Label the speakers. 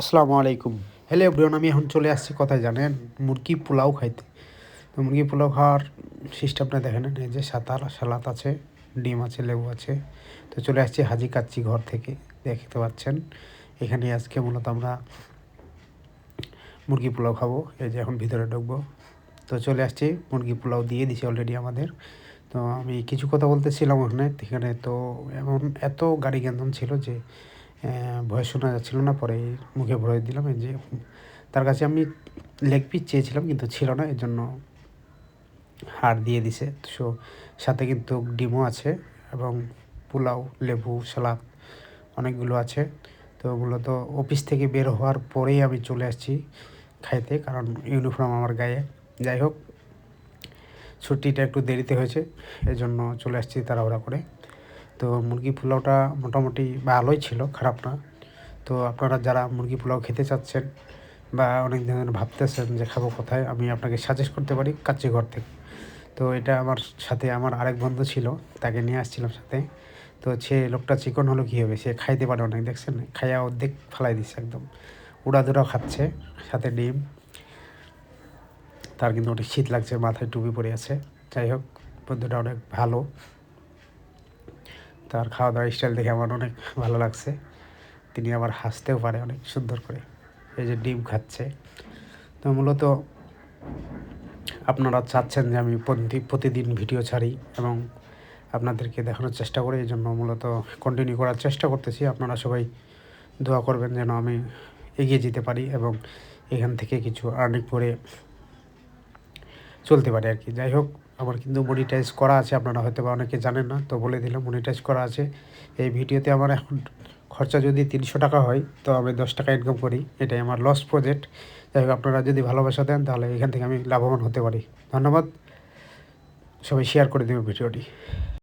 Speaker 1: আসসালামু আলাইকুম। Hello everyone, আমি এখন চলে আসছি কোথায়, জানেন? মুরগি পোলাও খাইতে। তো মুরগি পোলাও খাওয়ার সিস্টেমটা দেখেন, এই যে সাতার সালাত আছে, ডিম আছে, লেবু আছে। তো চলে আসছি হাজি কাচ্চি ঘর থেকে, দেখতে পাচ্ছেন? এখানে আজকে মূলত আমরা মুরগি পোলাও খাব, এই যে এখন ভিতরে ঢুকবো। তো চলে আসছি, মুরগি পোলাও দিয়ে দিছি অলরেডি আমাদের। তো আমি কিছু কথা বলতেছিলাম ওখানে সেখানে তো এমন এত গাড়ি গ্যাঞ্জাম ছিল যে ভয় শোনা যাচ্ছিল না, পরে মুখে ভরে দিলাম, এই যে তার কাছে আমি লেগ পিস চেয়েছিলাম, কিন্তু ছিল না, এর জন্য হাড় দিয়ে দিছে। সো সাথে কিন্তু ডিমও আছে এবং পোলাও, লেবু, সালাদ অনেকগুলো আছে। তো মূলত অফিস থেকে বের হওয়ার পরেই আমি চলে আসছি খাইতে, কারণ ইউনিফর্ম আমার গায়ে। যাই হোক, ছুটিটা একটু দেরিতে হয়েছে এজন্য চলে আসছি তাড়াহুড়া করে। তো মুরগি পোলাওটা মোটামুটি ভালোই ছিল, খারাপ না। তো আপনারা যারা মুরগি পোলাও খেতে চাচ্ছেন বা অনেক দিন ভাবতেছেন যে খাব কোথায়, আমি আপনাকে সাজেস্ট করতে পারি কাচ্চিঘর থেকে। তো এটা আমার সাথে আমার আরেক বন্ধু ছিল, তাকে নিয়ে আসছিলাম সাথে। তো সে লোকটা চিকন হলো কী হবে সে খাইতে পারে অনেক, দেখছেন? খাইয়া অর্ধেক ফেলাই দিচ্ছে একদম। উড়াধুরাও খাচ্ছে, সাথে ডিম। তার কিন্তু অনেক শীত লাগছে, মাথায় টুপি পরে আছে। যাই হোক, বন্ধুটা অনেক ভালো। তার খাওয়া দাওয়ার স্টাইল দেখে আমার অনেক ভালো লাগছে। তিনি আবার হাসতেও পারে অনেক সুন্দর করে। এই যে ডিম খাচ্ছে। তো মূলত আপনারা চাচ্ছেন যে আমি প্রতিদিন ভিডিও ছাড়ি এবং আপনাদেরকে দেখানোর চেষ্টা করি। এই জন্য মূলত কন্টিনিউ করার চেষ্টা করতেছি। আপনারা সবাই দোয়া করবেন যেন আমি এগিয়ে যেতে পারি এবং এখান থেকে কিছু আর্নিং করে চলতে পারি আর কি। যাই হোক আমার কিন্তু মনিটাইজ করা আছে, আপনারা হয়তো বা অনেকে জানেন না, তো বলে দিলাম মনিটাইজ করা আছে। এই ভিডিওতে আমার এখন খরচা যদি তিনশো টাকা হয়, তো আমি দশ টাকা ইনকাম করি, এটাই আমার লস প্রজেক্ট যাই হোক, আপনারা যদি ভালোবাসা দেন, তাহলে এখান থেকে আমি লাভবান হতে পারি। ধন্যবাদ। সবাই শেয়ার করে দেবে ভিডিওটি।